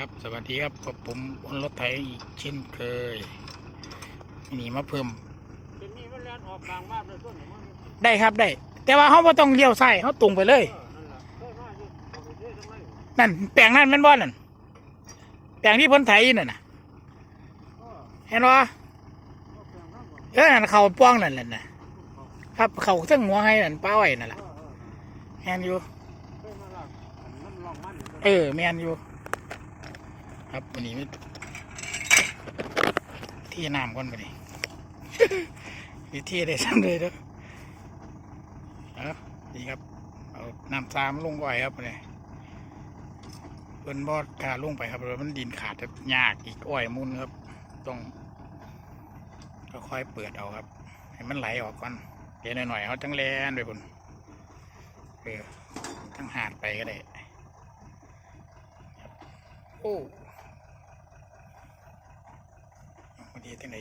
ครับ สวัสดีครับกับผมบนรถไถอีกเช่นเคยนี่มาเพิ่มเห็นนี่มันเลียนออกกลางบ้านเลยต้นของมันได้ครับได้ แต่ว่าเขาไ่ต้องเลี้ยวซ้ายเขาตรงไปเลยเออนั่นแหละเคยมาอยู่เอาไปเทศทำไมนั่นแปลงนั่นแม่นบ่นั่นแปลงที่เพ้นไถอยู่นั่นน่ะเออเห็นบ่เอาแปลงน้ำบ่เออนั่นเขาป้องนั่นแหละนะครับเขาทั้งหัวให้นั่นป้าไว้นั่นแหละเออเออแมนอยู่เคยมาลากมันลองมันอยู่ เออแมนอยู่ ครับวันนี้ไม่ที่น้ำก่อนไปดิวิธีได้ซ้ำเลยเด้อเอาดีครับ เอาน้ำซามลงก่อยครับเนี่ยเพิ่นบอดกล้าลงไปครับเพราะมันดินขาดจะยากอีกอ้อยมุนครับ ต้องค่อยๆเปิดเอาครับ ให้มันไหลออกก่อนเดี๋ยวหน่อยๆเขาจังแลนไปพุ่นเออทั้งหาดไปก็ได้ โอ้ วันนี้ที่ไหน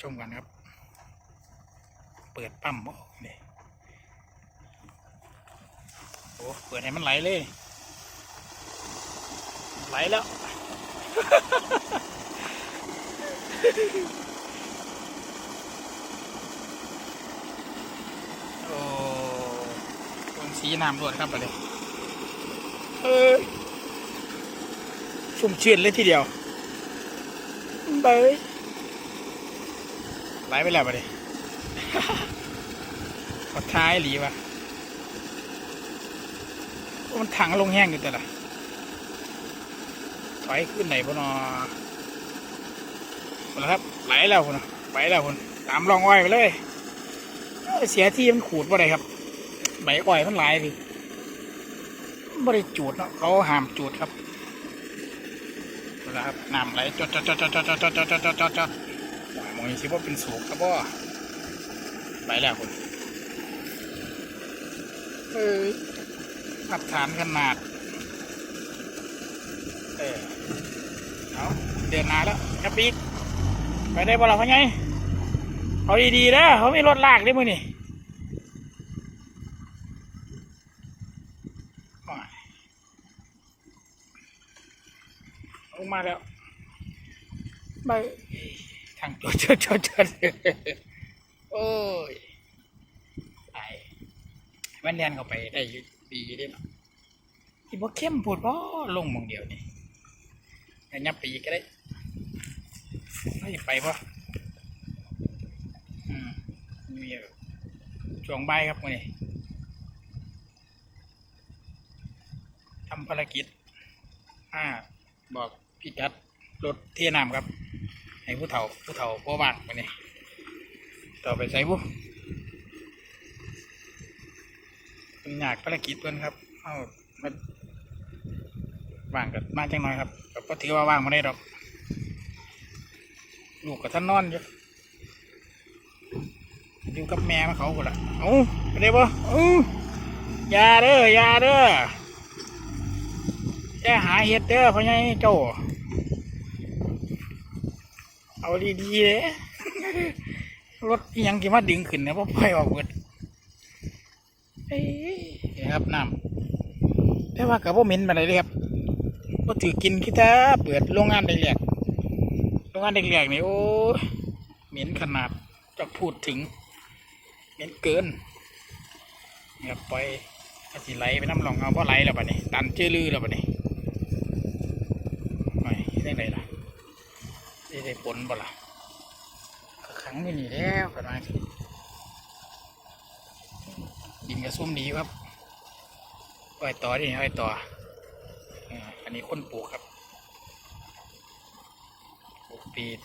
ชมกันครับ เปิดปั๊มบ่นี่โอ้เปิดให้มันไหลเลย ไหลแล้ว โอ้คนสีน้ำรวดครับไปเลยเอ้ยชุ่มชื่นเลยทีเดียว เบยไหลไปแล้วปเลยกดท้ายหลีวะมันถังลงแห้งอยู่แต่ละถอยขึ้นไหนพนอหมดแล้วครับไหลแล้วพนไหลแล้วพนตามรองอ้อยไปเลย เสียที่มันขูดบ่ได้ครับใบอ้อยมันหลายดิบ่ได้จูดเนาะเขาห้ามจูดครับ เอาละครับน้ำไหลจดจดจดจดจดจดจดจดจดจดจดจดมองสิว่าเป็นสูงครับบ่ไปแล้วคุณเอ้ยมาตรฐานขนาด เออเอาเดินหนาแล้วครับปีกไปได้บ่ล่ะพ่อไงเอาดีๆนะเขาม่รถลากได้มือนี่โอ้ยล งมาแล้วไปทางตัวเจดจดจดโอ้ยไอ้แว่นแดนเข้าไปได้อยู่ดีได้เนาะที่บ่เข้มปวดบ่ลงหมองเดียวนี่แต่ยับไปอีกก็ได้ไม่ไปบ่อืมมีช่วงบ่ายครับมื่อนี้ทำภารกิจอ่าบอก พี่กัดรถเที่น้ำครับ ให้ผู้เฒ่าผู้เฒ่าพ่อบ้านมื่อนี้ต่อไปใส่บุเป็นอยากภารกิจเพื่อนครับเอามาว่างกันมาจังน้อยครับก็ถือว่าว่างมาได้ดอก ลูกกับท่านนอนอยู่อยู่กับแม่มาเขาคนละเอาไปได้ปะเอาอยาเด้อยาเด้ออย่าหาเห็ดเด้อพ่อใหญ่เจ้า เอาดีๆเลยรถยังกี่มาดึงขึ้นนะเพราะปล่อยออกเบิดเอ้ยนี่ครับน้ำแต่ว่ากับพวกเหม็นมาเลยครับก็ถือกินคิดถ้าเปิดโรงงานเด็กแหลกโรงงานเด็กแหลกนี่โอ้เหม็นขนาดจะพูดถึงเน้นเกินเนี่ยปล่อยสิไหลไปน้ำหลองเอาเพราะไหลแล้วบัดนี้ตันเจื้อลือแล้วบัดนี้ไม่ได้ไรล่ะ ได้ได้ผลบ่ล่ะก็ขังนี่นี่แล้วกันมาดินกระซุ่มดีครับอ้อยต่อดิอ้อยต่ออันนี้คนปลูกครับปลูกปีด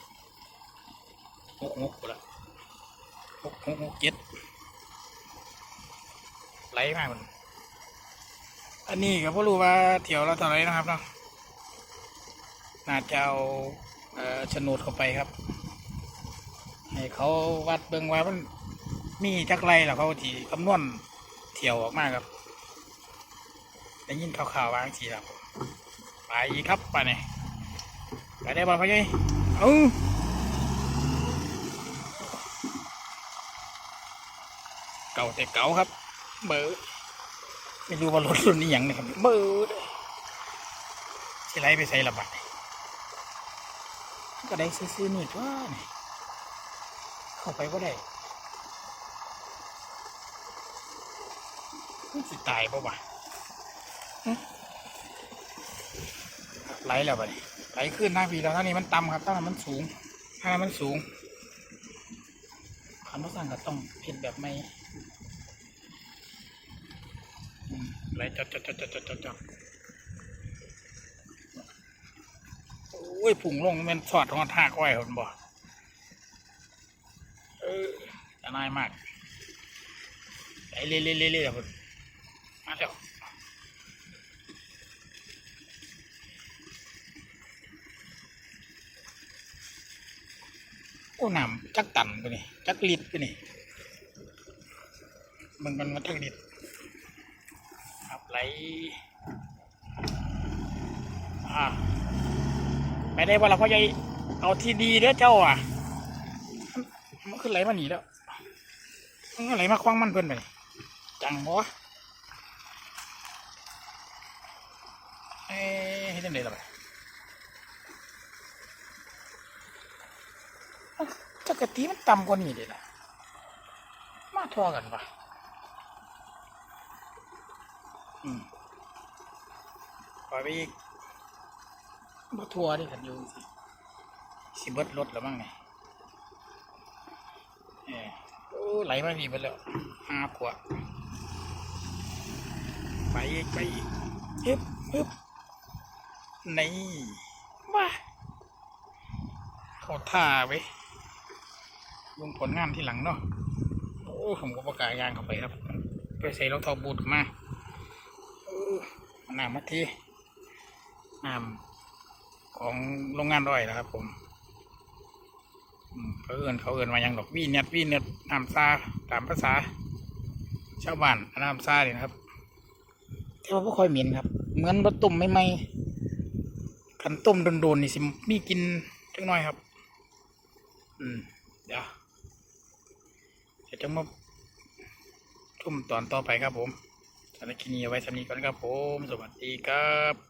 หกหกละหกหกหกเจ็ดไหลมากมันอันนี้ก็พ่รู้ว่าเที่ยวเราเท่าไรนะครับเนาะน่าจะเอา โฉนดเข้าไปครับ ให้เขาวัดเบิ่งว่ามันมีจักไรแล้วเขาที่คำนวณเที่ยวออกมาครับได้ยินข่าวๆวางทีครับไปอีกครับไปเนี่ยไปได้บ่พ่อใหญ่เอ้าเก่าแต่เก่าครับเบอร์ไม่รู้ว่ารถรุ่นนี้ยังนะครับเบอร์สิไหลไปใส่ระบาด ก็ได้ซื้อๆนี่ตัวนี่เข้าไปก็ได้มันสิตายปะวะไหลแล้วบัดนี้ไหลขึ้นหน้าพีแล้วท่านี้มันต่ำครับท่านั้นมันสูงท่านั้นมันสูงคันว่าสั่งก็ต้องเพ็นแบบไม่ไหลจอดจอดจอดจอดจอดจ อ้ยผุ่งลงแมันสอดหอดหักไว้คนบ่เออจะนายมากไหลเรื่อยๆเรื่อยๆคนมาแล้วโอ้น้ำจักตันไปนี่จักลิตรไปนี่มันมันมันจักลิตรครับไหลอ่า ไม่ได้ว่าเราพ่อใหญ่เอาที่ดีเด้อเจ้าอะมันขึ้นไหลมาหนีแล้วมันไหลมาคว้างมันเพิ่นไปจังบ่วะเอ้ยให้จังไดล่ะไปจักรตีมันต่ำกว่านี้เลยนะมาทอกันปะอืมปล่อยไปอีก บ่ทัวร์ดิกันอยู่สิสิเบิดรถแล้วมั้งไงเออโอ้ไหลมาดีไปแล้วห้าขวดไปอีกไปอีกฮึบฮึบนี่ว้าเขาท่าไว้ยลงผลงานที่หลังเนาะโอ้ผมก็ประกาศยางเข้าไปครับ ไปใส่รองเท้าบูทมาน้ำมาทีน้ำ ของโรงงานร้อยนะครับผมเขาเอื่นเขาเอื่นมาอย่างดอกวีเน็ตวีเน็ตน้ำซาตามภาษา ชาวบ้านน้ำซาเลยนะครับ แต่ว่าไม่ค่อยเหม็นครับ เหมือนรถต้มไม่ไหมขันต้มโดนๆนี่สิมีกินจังน้อยครับ อืมเดี๋ยวเดี๋ยวจะมาทุ่มตอนต่อไปครับผมสารบคลิปนีเอาไว้สำนีก่อนครับผม สวัสดีครับ